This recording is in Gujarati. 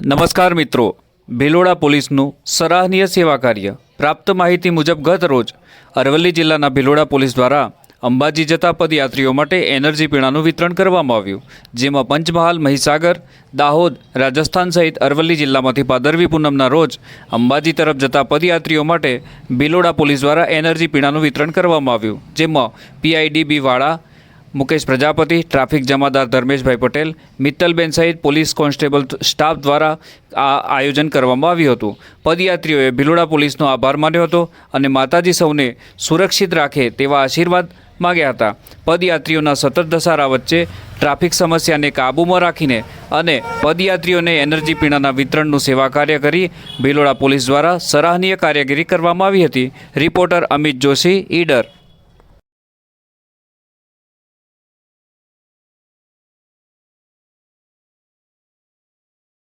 નમસ્કાર મિત્રો. ભિલોડા પોલીસનું સરાહનીય સેવા કાર્ય. પ્રાપ્ત માહિતી મુજબ ગત રોજ અરવલ્લી જિલ્લાના ભિલોડા પોલીસ દ્વારા અંબાજી જતા પદયાત્રીઓ માટે એનર્જી પીણાનું વિતરણ કરવામાં આવ્યું, જેમાં પંચમહાલ, મહીસાગર, દાહોદ, રાજસ્થાન સહિત અરવલ્લી જિલ્લામાંથી ભાદરવી પૂનમના રોજ અંબાજી તરફ જતા પદયાત્રીઓ માટે ભિલોડા પોલીસ દ્વારા એનર્જી પીણાનું વિતરણ કરવામાં આવ્યું, જેમાં પીઆઈડીબી વાળા મુકેશ પ્રજાપતિ, ટ્રાફિક જમાદાર ધર્મેશભાઈ પટેલ, મિત્તલબેન સહિત પોલીસ કોન્સ્ટેબલ સ્ટાફ દ્વારા આ આયોજન કરવામાં આવ્યું હતું. પદયાત્રીઓએ ભિલોડા પોલીસનો આભાર માન્યો હતો અને માતાજી સૌને સુરક્ષિત રાખે તેવા આશીર્વાદ માગ્યા હતા. પદયાત્રીઓના સતત ધસારા વચ્ચે ટ્રાફિક સમસ્યાને કાબૂમાં રાખીને અને પદયાત્રીઓને એનર્જી પીણાના વિતરણનું સેવા કાર્ય કરી ભિલોડા પોલીસ દ્વારા સરાહનીય કાર્યગીરી કરવામાં આવી હતી. રિપોર્ટર અમિત જોશી, ઈડર.